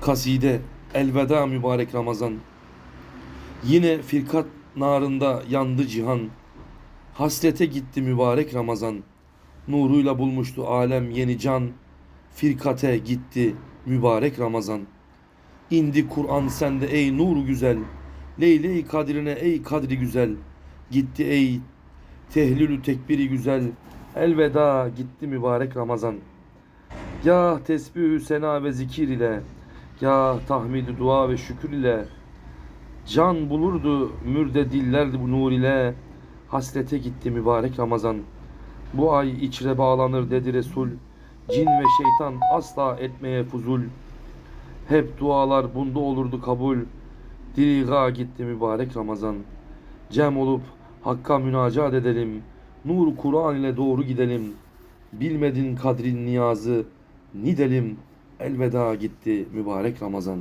Kaside elveda mübarek Ramazan. Yine firkat narında yandı cihan. Hasrete gitti mübarek Ramazan. Nuruyla bulmuştu alem yeni can. Firkate gitti mübarek Ramazan. İndi Kur'an sende ey nur güzel. Leyle-i kadrine ey kadri güzel. Gitti ey tehlülü tekbiri güzel. Elveda gitti mübarek Ramazan. Ya tesbihü sena ve zikir ile Ya tahmidi dua ve şükür ile Can bulurdu mürde diller bu nur ile. Hasrete gitti mübarek Ramazan. Bu ay içre bağlanır dedi Resul. Cin ve şeytan asla etmeye fuzul. Hep dualar bunda olurdu kabul. Diriga gitti mübarek Ramazan. Cem olup Hakk'a münacat edelim. Nur Kur'an ile doğru gidelim. Bilmedin kadrin niyazı Nidelim elveda gitti mübarek Ramazan.